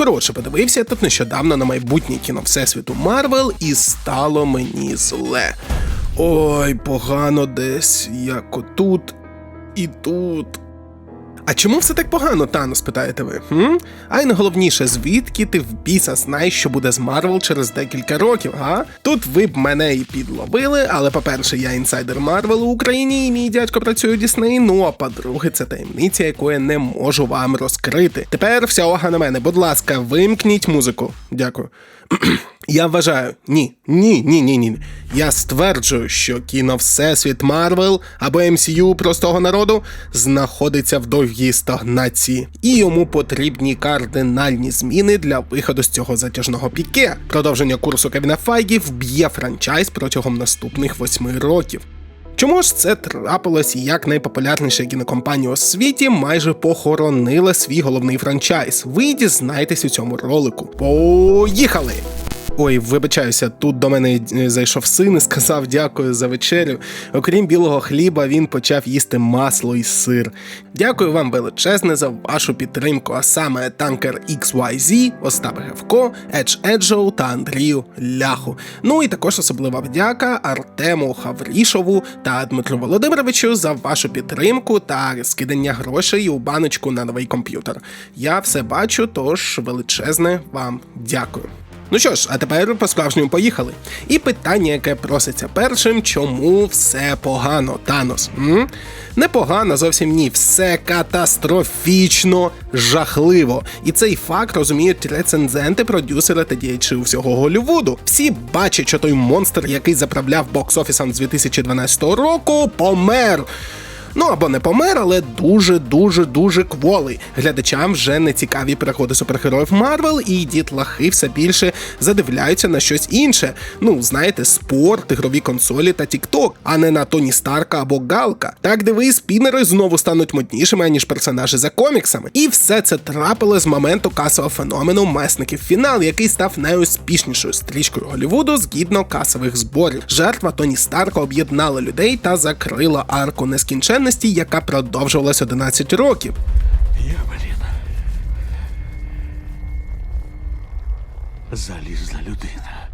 Коротше, подивився тут нещодавно на майбутнє кіно Всесвіту Марвел, і стало мені зле. Ой, погано десь, як отут і тут. А чому все так погано, Тано, спитаєте ви? Хм? А й найголовніше, звідки ти в біса знаєш, що буде з Марвел через декілька років, га? Тут ви б мене і підловили, але по-перше, я інсайдер Марвел у Україні, і мій дядько працює у Дісней. Ну а по-друге, це таємниця, яку я не можу вам розкрити. Тепер вся увага на мене. Будь ласка, вимкніть музику. Дякую. Я вважаю, ні, ні, ні, ні, ні. Я стверджую, що кіно Всесвіт Марвел або MCU простого народу знаходиться в довгій стагнації, і йому потрібні кардинальні зміни для виходу з цього затяжного піке. Продовження курсу Кевіна Файгі вб'є франчайз протягом наступних восьми років. Чому ж це трапилось і як найпопулярніша кінокомпанія у світі майже похоронила свій головний франчайз? Ви дізнаєтесь у цьому ролику. Поїхали! Ой, вибачаюся, тут до мене е, зайшов син і сказав дякую за вечерю. Окрім білого хліба, він почав їсти масло і сир. Дякую вам величезне за вашу підтримку, а саме танкер XYZ, Остап Гевко, Едж Еджоу та Андрію Ляху. Ну і також особлива вдяка Артему Хаврішову та Дмитру Володимировичу за вашу підтримку та скидання грошей у баночку на новий комп'ютер. Я все бачу, тож величезне вам дякую. Ну що ж, а тепер по-справжньому поїхали. І питання, яке проситься першим, чому все погано, Танос? М? Непогано, зовсім ні, все катастрофічно жахливо. І цей факт розуміють рецензенти, продюсери та діячі всього Голлівуду. Всі бачать, що той монстр, який заправляв бокс-офісом з 2012 року, помер. Ну або не помер, але дуже дуже дуже кволий. Глядачам вже не цікаві переходи супергероїв Марвел, і дітлахи все більше задивляються на щось інше. Ну, знаєте, спорт, ігрові консолі та Тікток, а не на Тоні Старка або Галка. Так диви, спінери знову стануть моднішими, ніж персонажі за коміксами. І все це трапило з моменту касового феномену месників фінал, який став найуспішнішою стрічкою Голлівуду згідно касових зборів. Жертва Тоні Старка об'єднала людей та закрила арку нескінченності, яка продовжувалась 11 років. Залізна людина.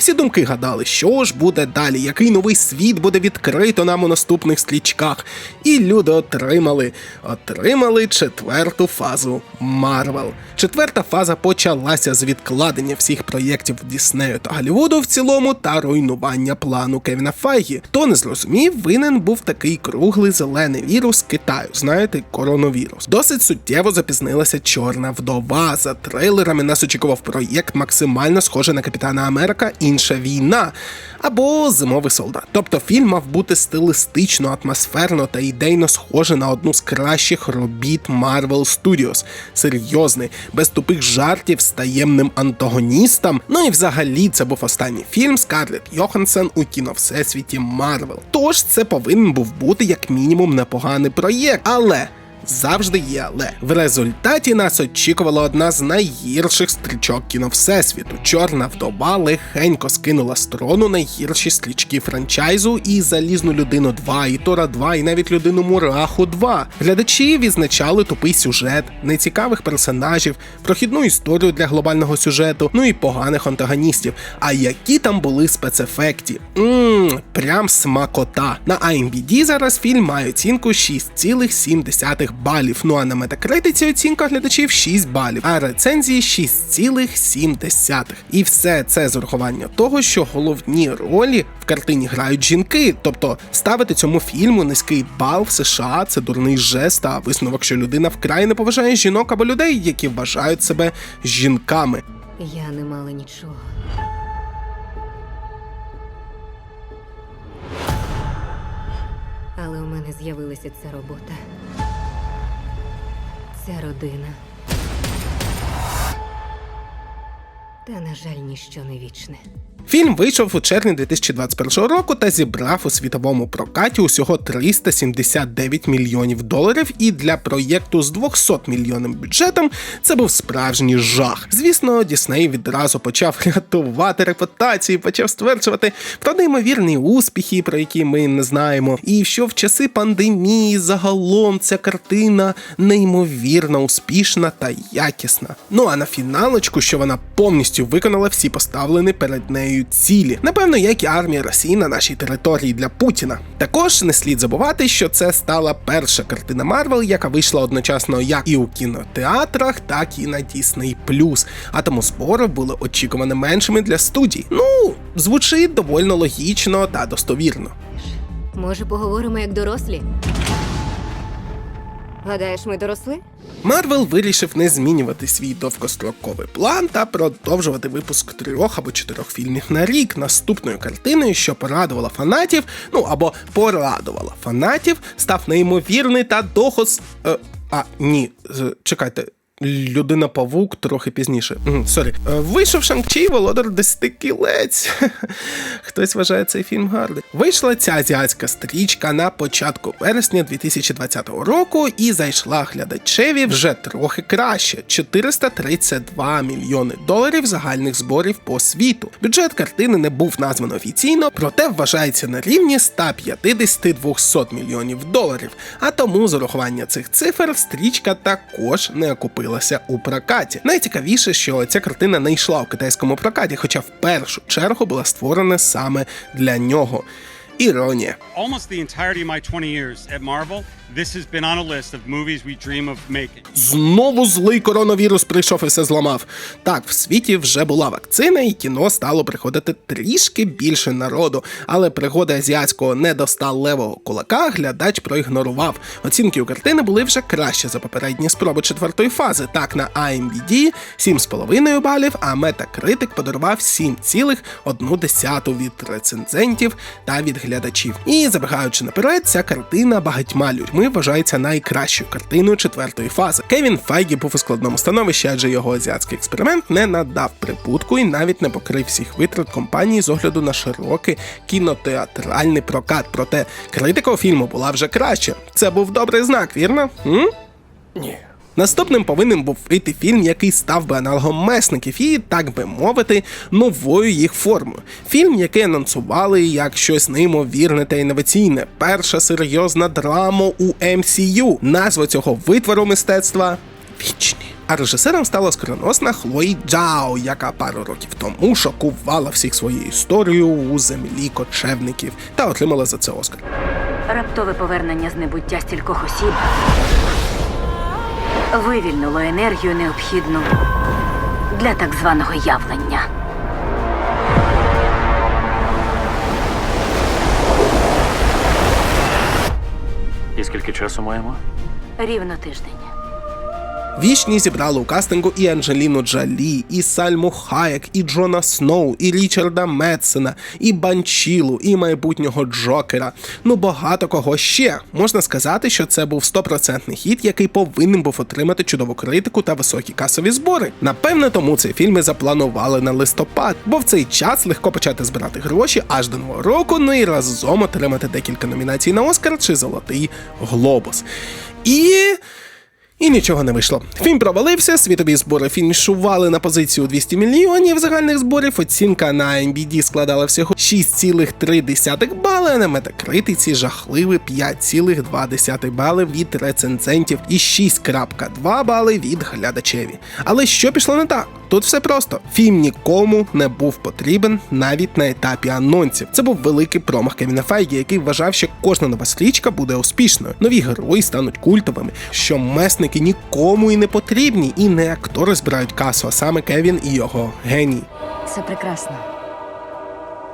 Всі думки гадали, що ж буде далі, який новий світ буде відкрито нам у наступних стрічках. І люди отримали, отримали четверту фазу Марвел. Четверта фаза почалася з відкладення всіх проєктів Діснею та Голлівуду в цілому та руйнування плану Кевіна Файгі. Хто не зрозумів, винен був такий круглий зелений вірус Китаю, знаєте, коронавірус. Досить суттєво запізнилася чорна вдова. За трейлерами нас очікував проєкт максимально схожий на Капітана Америка Інша війна або Зимовий солдат. Тобто фільм мав бути стилистично, атмосферно та ідейно схожий на одну з кращих робіт Marvel Studios. Серйозний, без тупих жартів з таємним антагоністом. Ну і взагалі це був останній фільм Скарлетт Йоханссон у кіно Всесвіті Марвел. Тож це повинен був бути як мінімум непоганий проєкт, але. Завжди є, але в результаті нас очікувала одна з найгірших стрічок кіно Всесвіту. Чорна вдова легенько скинула з трону найгірші стрічки франчайзу і залізну людину 2, і Тора 2, і навіть людину Мураху 2. Глядачі відзначали тупий сюжет, нецікавих персонажів, прохідну історію для глобального сюжету, ну і поганих антагоністів. А які там були спецефекті? Ммм, прям смакота. На IMDb зараз фільм має оцінку 6,7 балів. Ну а на метакритиці оцінка глядачів 6 балів, а рецензії 6,7. І все це з урахування того, що головні ролі в картині грають жінки. Тобто ставити цьому фільму низький бал в США це дурний жест, а висновок, що людина вкрай не поважає жінок або людей, які вважають себе жінками. Я не мала нічого. Але у мене з'явилася ця робота. Ця родина. Та, на жаль, ніщо не вічне. Фільм вийшов у червні 2021 року та зібрав у світовому прокаті усього 379 мільйонів доларів. І для проєкту з 200 мільйонним бюджетом це був справжній жах. Звісно, Дісней відразу почав рятувати репутації, почав стверджувати про неймовірні успіхи, про які ми не знаємо. І що в часи пандемії загалом ця картина неймовірно успішна та якісна. Ну а на фіналочку, що вона повністю виконала всі поставлені перед нею цілі, напевно, як і армія Росії на нашій території для Путіна. Також не слід забувати, що це стала перша картина Марвел, яка вийшла одночасно як і у кінотеатрах, так і на Disney+. А тому збори були очікувані меншими для студій. Ну, звучить доволі логічно та достовірно. Може, поговоримо як дорослі? Гадаєш, ми доросли? Марвел вирішив не змінювати свій довгостроковий план та продовжувати випуск трьох або чотирьох фільмів на рік наступною картиною, що порадувала фанатів, ну або порадувала фанатів, став неймовірний та дохос. Е, а, ні, чекайте. Людина Павук трохи пізніше. Сорі. Е, Вийшов Шанг-Чі, володар десяти кілець. Хтось вважає цей фільм гарний. Вийшла ця азіатська стрічка на початку вересня 2020 року і зайшла глядачеві вже трохи краще 432 мільйони доларів загальних зборів по світу. Бюджет картини не був названо офіційно, проте вважається на рівні 150-200 мільйонів доларів. А тому з урахування цих цифр стрічка також не окупилася у прокаті. Найцікавіше, що ця картина не йшла у китайському прокаті, хоча в першу чергу була створена саме для нього. Іронія. Almost the entirety of my 20 years at Marvel, this has been on a list of movies we dream of making. Знову злий коронавірус прийшов і все зламав. Так, в світі вже була вакцина, і кіно стало приходити трішки більше народу. Але пригоди азіатського недосталевого кулака глядач проігнорував. Оцінки у картини були вже краще за попередні спроби четвертої фази. Так, на IMDb 7,5 балів, а Metacritic подарував 7,1 від рецензентів та від глядачів. І забігаючи наперед, ця картина багатьма людьми вважається найкращою картиною четвертої фази. Кевін Файгі був у складному становищі, адже його азіатський експеримент не надав прибутку і навіть не покрив всіх витрат компанії з огляду на широкий кінотеатральний прокат. Проте критика у фільму була вже краще. Це був добрий знак, вірно? М? Ні. Наступним повинен був вийти фільм, який став би аналогом месників і, так би мовити, новою їх формою. Фільм, який анонсували як щось неймовірне та інноваційне. Перша серйозна драма у MCU. Назва цього витвору мистецтва Вічні. А режисером стала скороносна Хлої Джао, яка пару років тому шокувала всіх своєю історією у землі кочевників та отримала за це Оскар. Раптове повернення з небуття стількох осіб вивільнило енергію необхідну для так званого явлення. І скільки часу маємо? Рівно тиждень. Вічні зібрали у кастингу і Анджеліну Джалі, і Сальму Хаєк, і Джона Сноу, і Річарда Медсена, і Банчілу, і майбутнього Джокера. Ну багато кого ще. Можна сказати, що це був стопроцентний хіт, який повинен був отримати чудову критику та високі касові збори. Напевне, тому цей фільм і запланували на листопад, бо в цей час легко почати збирати гроші аж до нового року, ну і разом отримати декілька номінацій на Оскар чи Золотий Глобус. І. І нічого не вийшло. Фільм провалився, світові збори фінішували на позицію 200 мільйонів загальних зборів. Оцінка на MBD складала всього 6,3 бали, а на метакритиці жахливі 5,2 бали від рецензентів і 6,2 бали від глядачеві. Але що пішло не так? Тут все просто. Фільм нікому не був потрібен навіть на етапі анонсів. Це був великий промах Кевіна Файгі, який вважав, що кожна нова стрічка буде успішною. Нові герої стануть культовими, що месники нікому і не потрібні, і не актори збирають касу, а саме Кевін і його геній. Це прекрасно.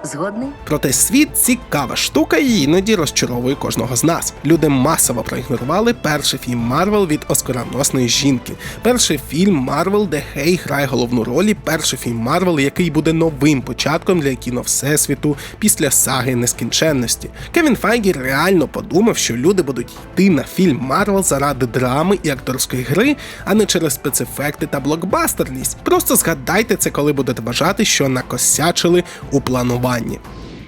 Згодний? Проте світ цікава штука і іноді розчаровує кожного з нас. Люди масово проігнорували перший фільм Марвел від оскароносної жінки. Перший фільм Марвел, де Хей грає головну роль, і перший фільм Марвел, який буде новим початком для кіно всесвіту після саги нескінченності. Кевін Файгі реально подумав, що люди будуть йти на фільм Марвел заради драми і акторської гри, а не через спецефекти та блокбастерність. Просто згадайте це, коли будете бажати, що накосячили у плануванні.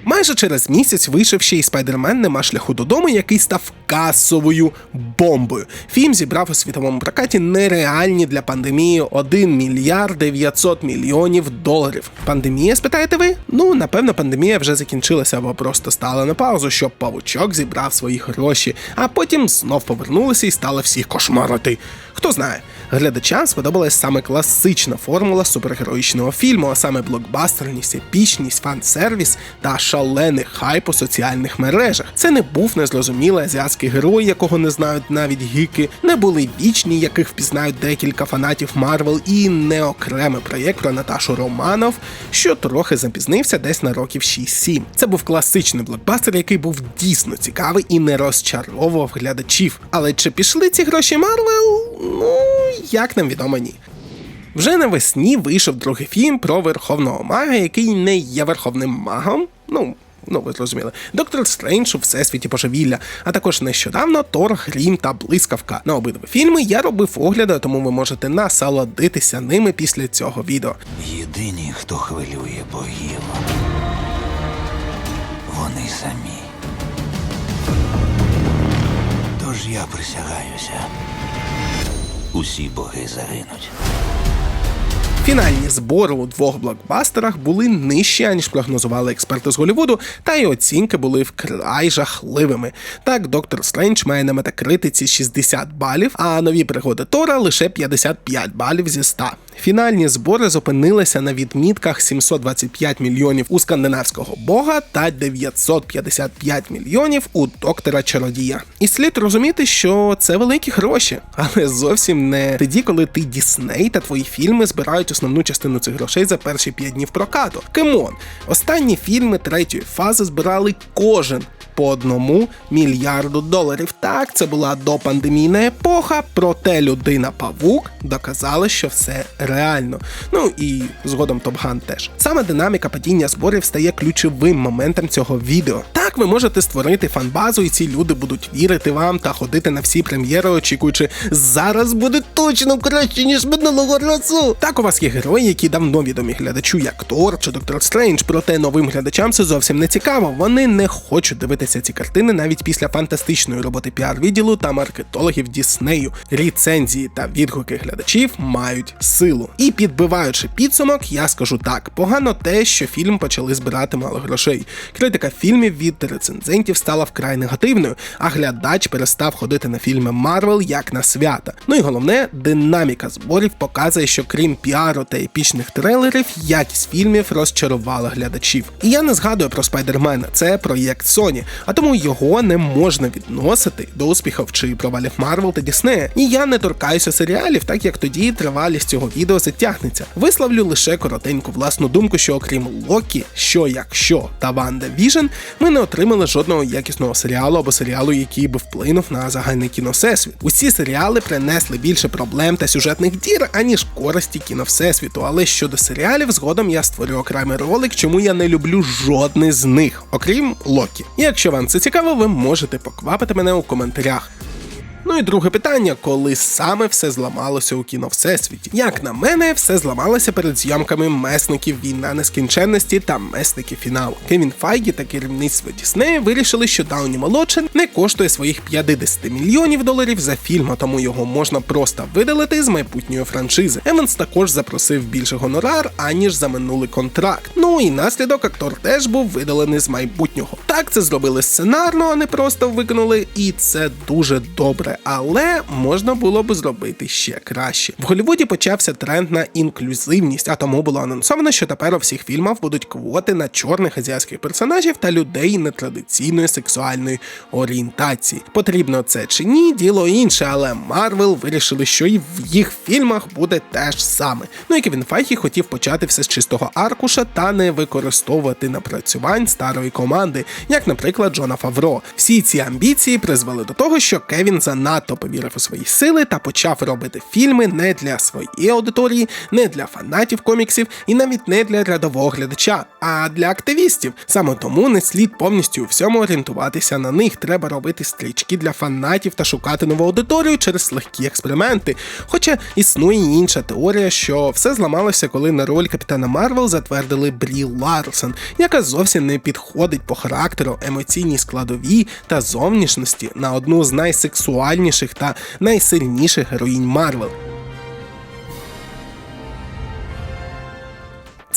Майже через місяць вийшов ще й спайдермен Нема шляху додому, який став касовою бомбою. Фільм зібрав у світовому прокаті нереальні для пандемії 1 мільярд 900 мільйонів доларів. Пандемія, спитаєте ви? Ну, напевно, пандемія вже закінчилася або просто стала на паузу, щоб павучок зібрав свої гроші, а потім знов повернулися і стали всіх кошмарити. Хто знає, глядачам сподобалась саме класична формула супергероїчного фільму, а саме блокбастерність, епічність, фан-сервіс та шалений хайп у соціальних мережах. Це не був незрозумілий азіатський герой, якого не знають навіть гіки, не були вічні, яких впізнають декілька фанатів Марвел, і не окремий проєкт про Наташу Романов, що трохи запізнився десь на років 6-7. Це був класичний блокбастер, який був дійсно цікавий і не розчаровував глядачів. Але чи пішли ці гроші Марвел? Ну, як нам відомо, ні. Вже навесні вийшов другий фільм про верховного мага, який не є верховним магом. Ну. Ну, ви зрозуміли, Доктор Стрендж у всесвіті божевілля, а також нещодавно Тор, Грім та Блискавка. На обидва фільми я робив огляди, тому ви можете насолодитися ними після цього відео. Єдині, хто хвилює богів. Вони самі. Тож я присягаюся. Усі боги загинуть. Фінальні збори у двох блокбастерах були нижчі, аніж прогнозували експерти з Голлівуду, та й оцінки були вкрай жахливими. Так, доктор Стрендж має на метакритиці 60 балів, а нові пригоди Тора лише 55 балів зі 100. Фінальні збори зупинилися на відмітках 725 мільйонів у скандинавського бога та 955 мільйонів у доктора Чародія. І слід розуміти, що це великі гроші, але зовсім не тоді, коли ти Дісней та твої фільми збирають основну частину цих грошей за перші 5 днів прокату. Кемон, останні фільми третьої фази збирали кожен по одному мільярду доларів. Так, це була допандемійна епоха, проте людина Павук доказала, що все реально. Ну і згодом Топган теж. Саме динаміка падіння зборів стає ключовим моментом цього відео. Так, ви можете створити фанбазу, і ці люди будуть вірити вам та ходити на всі прем'єри, очікуючи, зараз буде точно краще, ніж минулого разу. Так, у вас є герої, які давно відомі глядачу, як Тор чи Доктор Стрендж, проте новим глядачам це зовсім не цікаво. Вони не хочуть дивитися ці картини навіть після фантастичної роботи піар-відділу та маркетологів Діснею. Рецензії та відгуки глядачів мають силу. І підбиваючи підсумок, я скажу так: погано те, що фільм почали збирати мало грошей. Критика фільмів від рецензентів стала вкрай негативною, а глядач перестав ходити на фільми Марвел як на свята. Ну і головне, динаміка зборів показує, що крім піару та епічних трейлерів, якість фільмів розчарувала глядачів. І я не згадую про Спайдермена, це проєкт Sony, а тому його не можна відносити до успіхів чи провалів Марвел та Діснея. І я не торкаюся серіалів, так як тоді тривалість цього відео затягнеться. Висловлю лише коротеньку власну думку, що окрім Локі, що якщо та Ванда Віжен, ми не отримали жодного якісного серіалу або серіалу, який би вплинув на загальний кіновсесвіт. Усі серіали принесли більше проблем та сюжетних дір, аніж користі кіновсесвіту. Але щодо серіалів, згодом я створю окремий ролик, чому я не люблю жодний з них, окрім Локі. Якщо вам це цікаво, ви можете поквапити мене у коментарях. Ну і друге питання: коли саме все зламалося у кіно всесвіті? Як на мене, все зламалося перед зйомками месників війна нескінченності та месники фіналу. Кевін Файгі та керівництво Діснея вирішили, що Дауні молодший не коштує своїх 50 мільйонів доларів за фільм, а тому його можна просто видалити з майбутньої франшизи. Еванс також запросив більше гонорар, аніж за минулий контракт. Ну і наслідок актор теж був видалений з майбутнього. Так це зробили сценарно, а не просто виконали, і це дуже добре але можна було би зробити ще краще. В Голлівуді почався тренд на інклюзивність, а тому було анонсовано, що тепер у всіх фільмах будуть квоти на чорних азіатських персонажів та людей нетрадиційної сексуальної орієнтації. Потрібно це чи ні, діло інше, але Марвел вирішили, що і в їх фільмах буде те ж саме. Ну і Кевін Файхі хотів почати все з чистого аркуша та не використовувати напрацювань старої команди, як, наприклад, Джона Фавро. Всі ці амбіції призвели до того, що Кевін занадто повірив у свої сили та почав робити фільми не для своєї аудиторії, не для фанатів коміксів і навіть не для рядового глядача, а для активістів. Саме тому не слід повністю у всьому орієнтуватися на них. Треба робити стрічки для фанатів та шукати нову аудиторію через легкі експерименти. Хоча існує інша теорія, що все зламалося, коли на роль капітана Марвел затвердили Брі Ларсон, яка зовсім не підходить по характеру, емоційній складовій та зовнішності на одну з найсексуальніших та найсильніших героїнь Марвел.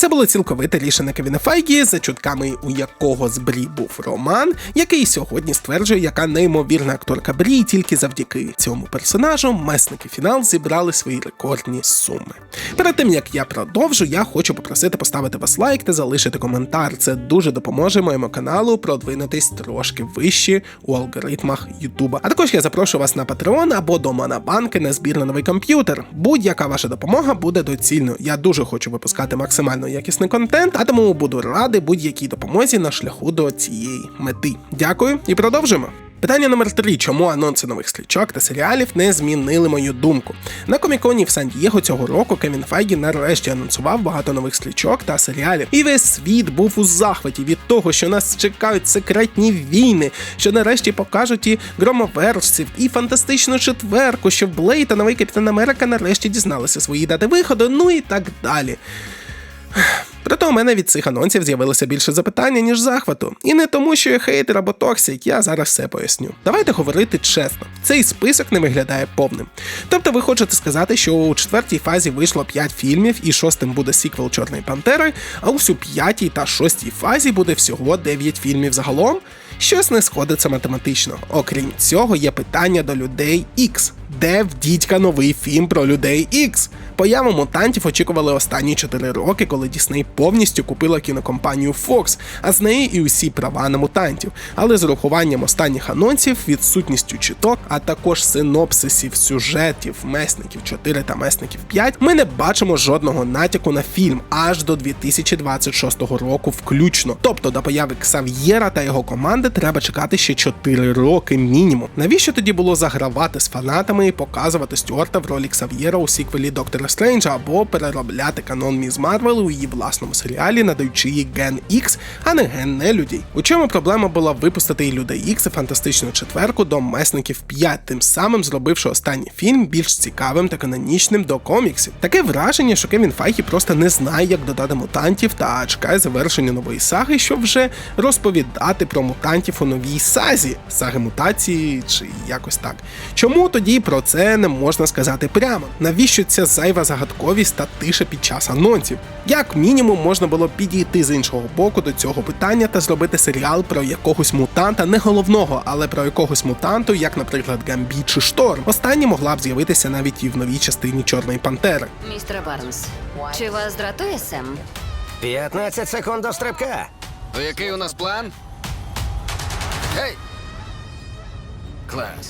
Це було цілковите рішення Кевіна Файгі, за чутками у якого з Брі був роман, який сьогодні стверджує, яка неймовірна акторка Брі, і тільки завдяки цьому персонажу месники фінал зібрали свої рекордні суми. Перед тим як я продовжу, я хочу попросити поставити вас лайк та залишити коментар. Це дуже допоможе моєму каналу продвинутись трошки вище у алгоритмах Ютуба. А також я запрошую вас на Patreon або до Монобанки на збір на новий комп'ютер. Будь-яка ваша допомога буде доцільною. Я дуже хочу випускати максимально якісний контент, а тому буду радий будь-якій допомозі на шляху до цієї мети. Дякую і продовжуємо. Питання номер 3. Чому анонси нових стрічок та серіалів не змінили мою думку? На коміконі в Сан-Дієго цього року Кевін Файгі нарешті анонсував багато нових стрічок та серіалів. І весь світ був у захваті від того, що нас чекають секретні війни, що нарешті покажуть і громоверців, і фантастичну четверку, що Блейд та новий Капітан Америка нарешті дізналися свої дати виходу, ну і так далі. Проте у мене від цих анонсів з'явилося більше запитання, ніж захвату. І не тому, що я хейтер або токсик, я зараз все поясню. Давайте говорити чесно, цей список не виглядає повним. Тобто ви хочете сказати, що у четвертій фазі вийшло 5 фільмів, і шостим буде сіквел Чорної Пантери, а у п'ятій та шостій фазі буде всього 9 фільмів загалом? Щось не сходиться математично. Окрім цього, є питання до людей X. Де в дідька новий фільм про людей X? Появу мутантів очікували останні 4 роки, коли Дісней повністю купила кінокомпанію Fox, а з неї і усі права на мутантів. Але з урахуванням останніх анонсів, відсутністю чіток, а також синопсисів сюжетів месників 4 та месників 5, ми не бачимо жодного натяку на фільм аж до 2026 року включно. Тобто до появи Ксав'єра та його команди треба чекати ще 4 роки мінімум. Навіщо тоді було загравати з фанатами і показувати Стюарта в ролі Ксав'єра у сіквелі Доктора Стренджа або переробляти канон Міз Марвел у її власному серіалі, надаючи їй Ген Ікс, а не Ген Нелюдій. У чому проблема була випустити і Людей Ікс і фантастичну четверку до месників 5, тим самим зробивши останній фільм більш цікавим та канонічним до коміксів. Таке враження, що Кевін Файхі просто не знає, як додати мутантів та чекає завершення нової саги, щоб вже розповідати про мутантів у новій сазі, саги мутації чи якось так. Чому тоді про це не можна сказати прямо? Навіщо ця зайва загадковість та тиша під час анонсів? Як мінімум можна було підійти з іншого боку до цього питання та зробити серіал про якогось мутанта, не головного, але про якогось мутанту, як, наприклад, Гамбі чи Шторм. Остання могла б з'явитися навіть і в новій частині Чорної Пантери. Містер Барнс, чи вас дратує Сем? 15 секунд до стрибка. То який у нас план? Гей!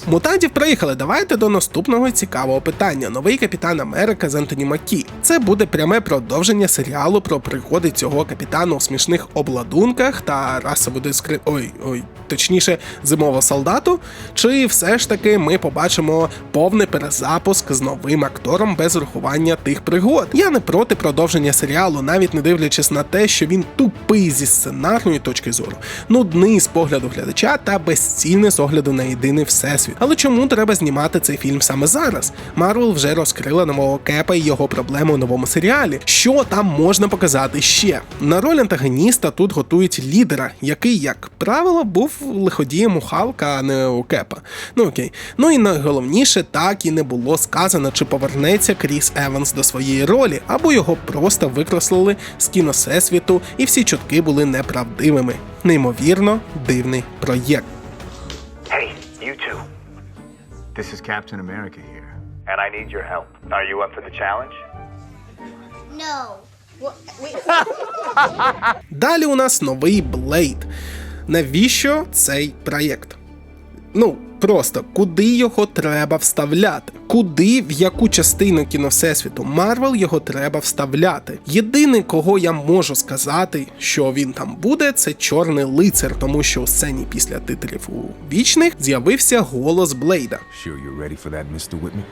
Мутантів приїхали. Давайте до наступного цікавого питання. Новий капітан Америка з Ентоні Макі. Це буде пряме продовження серіалу про пригоди цього капітана у смішних обладунках та расову дискри... Ой, ой, точніше, зимового солдату. Чи все ж таки ми побачимо повний перезапуск з новим актором без урахування тих пригод? Я не проти продовження серіалу, навіть не дивлячись на те, що він тупий зі сценарної точки зору, нудний з погляду глядача та безцільний з огляду на єдиний всесвіт. Але чому треба знімати цей фільм саме зараз? Марвел вже розкрила нового кепа і його проблеми у новому серіалі. Що там можна показати ще? На роль антагоніста тут готують лідера, який, як правило, був лиходієм у Халка, а не у Кепа. Ну окей. Ну і найголовніше, так і не було сказано, чи повернеться Кріс Еванс до своєї ролі, або його просто викреслили з кіносесвіту, і всі чутки були неправдивими. Неймовірно дивний проєкт. This is Captain America here. And I need your help. Are you up for the challenge? No. Далі у нас новий Блейд. Навіщо цей проєкт? Ну, просто, куди його треба вставляти, куди в яку частину кіновсесвіту Марвел його треба вставляти. Єдине, кого я можу сказати, що він там буде, це чорний лицар, тому що у сцені після титрів у вічних з'явився голос Блейда. Sure you're ready for that, Mr. Whitman?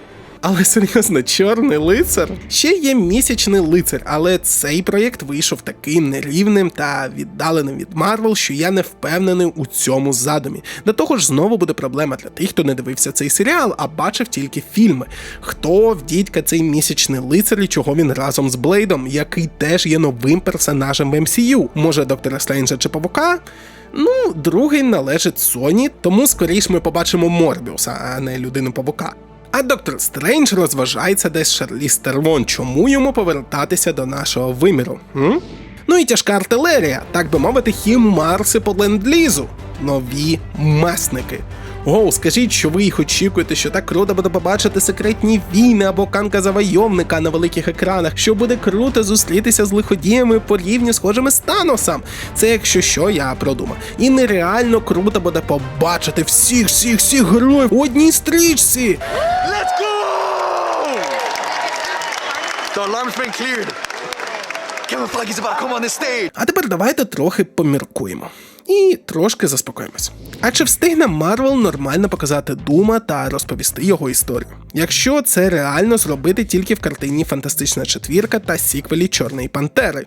Але серйозно, чорний лицар. Ще є місячний лицар, але цей проєкт вийшов таким нерівним та віддаленим від Марвел, що я не впевнений у цьому задумі. До того ж, знову буде проблема для тих, хто не дивився цей серіал, а бачив тільки фільми. Хто в дідька цей місячний лицар і чого він разом з Блейдом, який теж є новим персонажем в MCU? Може, доктора Стрейнджа чи Павука? Ну, другий належить Соні, тому скоріш ми побачимо Морбіуса, а не людину Павука. А доктор Стрендж розважається десь Шарліз Тервон. Чому йому повертатися до нашого виміру? М? Ну і тяжка артилерія, так би мовити, хімарси по ленд-лізу. Нові месники. Оу, скажіть, що ви їх очікуєте, що так круто буде побачити секретні війни або канка завойовника на великих екранах, що буде круто зустрітися з лиходіями по рівню схожими з Таносом. Це якщо що, я продумав. І нереально круто буде побачити всіх, всіх, всіх героїв у одній стрічці. The alarm's been cleared. Feige's about come on the stage. А тепер давайте трохи поміркуємо. І трошки заспокоїмось. А чи встигне Марвел нормально показати Дума та розповісти його історію? Якщо це реально зробити тільки в картині Фантастична четвірка та сіквелі Чорної Пантери?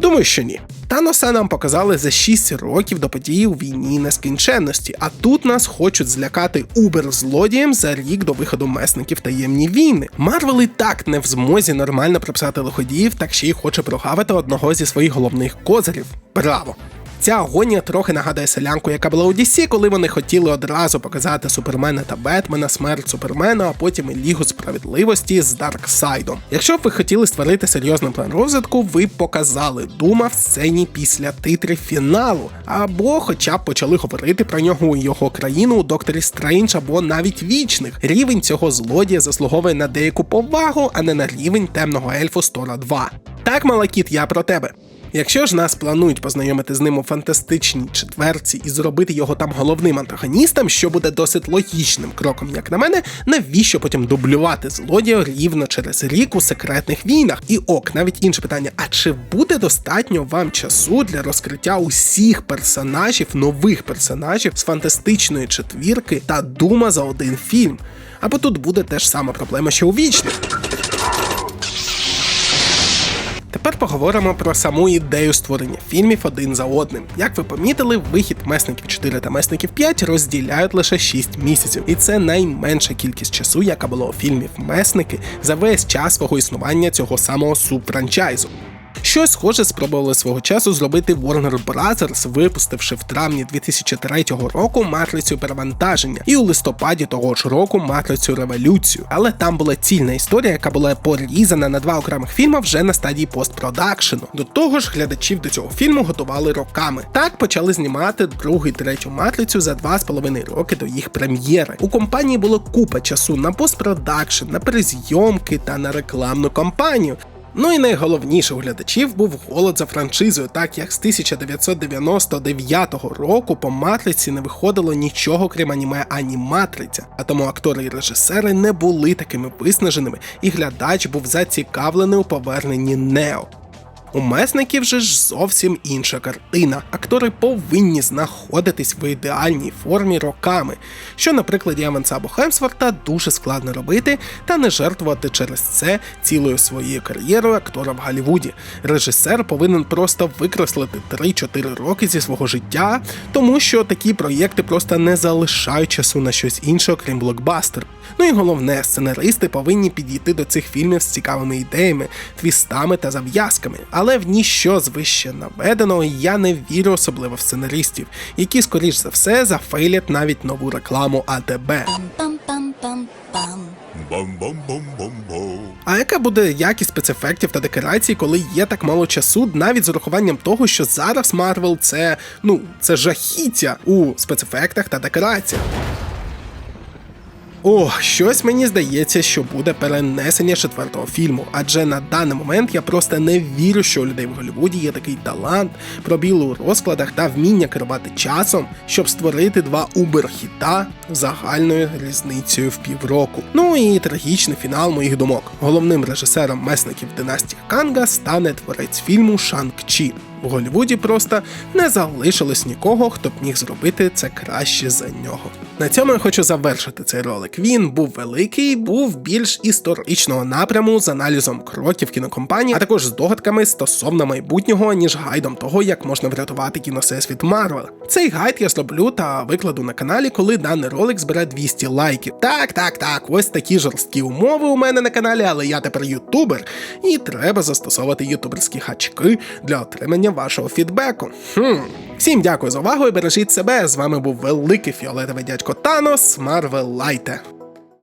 Думаю, що ні. Таноса нам показали за 6 років до події у війні нескінченності, а тут нас хочуть злякати убер-злодієм за рік до виходу месників таємні війни. Марвел і так не в змозі нормально прописати лиходіїв, так ще й хоче прогавити одного зі своїх головних козирів. Браво! Ця агонія трохи нагадує селянку, яка була у DC, коли вони хотіли одразу показати Супермена та Бетмена, смерть Супермена, а потім і Лігу справедливості з Дарксайдом. Якщо б ви хотіли створити серйозний план розвитку, ви б показали Дума в сцені після титрів фіналу, або хоча б почали говорити про нього у його країну у Докторі Стрендж або навіть вічних. Рівень цього злодія заслуговує на деяку повагу, а не на рівень темного ельфу Стора 2. Так, Малакіт, я про тебе. Якщо ж нас планують познайомити з ним у фантастичній четверці і зробити його там головним антагоністом, що буде досить логічним кроком, як на мене, навіщо потім дублювати злодія рівно через рік у секретних війнах? І ок, навіть інше питання: а чи буде достатньо вам часу для розкриття усіх персонажів, нових персонажів з фантастичної четвірки та дума за один фільм? Або тут буде теж сама проблема, що у вічних. Тепер поговоримо про саму ідею створення фільмів один за одним. Як ви помітили, вихід месників 4 та месників 5 розділяють лише 6 місяців, і це найменша кількість часу, яка була у фільмів Месники за весь час свого існування цього самого субфранчайзу. Щось схоже спробували свого часу зробити Warner Bros., випустивши в травні 2003 року матрицю перевантаження і у листопаді того ж року матрицю революцію. Але там була цільна історія, яка була порізана на два окремих фільми вже на стадії постпродакшену. До того ж, глядачів до цього фільму готували роками. Так почали знімати другу і третю матрицю за два з половиною роки до їх прем'єри. У компанії було купа часу на постпродакшн, на перезйомки та на рекламну кампанію. Ну і найголовніше у глядачів був голод за франшизою, так як з 1999 року по матриці не виходило нічого крім аніме ані матриця, а тому актори і режисери не були такими виснаженими, і глядач був зацікавлений у поверненні Нео. У месників же ж зовсім інша картина. Актори повинні знаходитись в ідеальній формі роками, що на прикладі Еванса або Хемсворта дуже складно робити та не жертвувати через це цілою своєю кар'єрою актора в Голлівуді. Режисер повинен просто викреслити 3-4 роки зі свого життя, тому що такі проєкти просто не залишають часу на щось інше, окрім блокбастер. Ну і головне, сценаристи повинні підійти до цих фільмів з цікавими ідеями, твістами та зав'язками. Але в ніщо з вище наведеного я не вірю особливо в сценаристів, які, скоріш за все, зафейлять навіть нову рекламу АТБ. А яка буде якість спецефектів та декорацій, коли є так мало часу, навіть з урахуванням того, що зараз Марвел це ну це жахіття у спецефектах та декораціях. О, щось мені здається, що буде перенесення четвертого фільму, адже на даний момент я просто не вірю, що у людей в Голлівуді є такий талант, пробіл у розкладах та вміння керувати часом, щоб створити два убер-хіта загальною різницею в півроку. Ну і трагічний фінал моїх думок. Головним режисером месників династії Канга стане творець фільму Шанг Чі. В Голлівуді просто не залишилось нікого, хто б міг зробити це краще за нього. На цьому я хочу завершити цей ролик. Він був великий, був більш історичного напряму з аналізом кроків кінокомпанії, а також з догадками стосовно майбутнього, ніж гайдом того, як можна врятувати кіносесвіт Марвел. Цей гайд я зроблю та викладу на каналі, коли даний ролик збере 200 лайків. Так, так, так, ось такі жорсткі умови у мене на каналі, але я тепер ютубер, і треба застосовувати ютуберські хачки для отримання вашого фідбеку. Хм. Всім дякую за увагу і бережіть себе. З вами був великий фіолетовий дядько Танос. Марвел Лайте.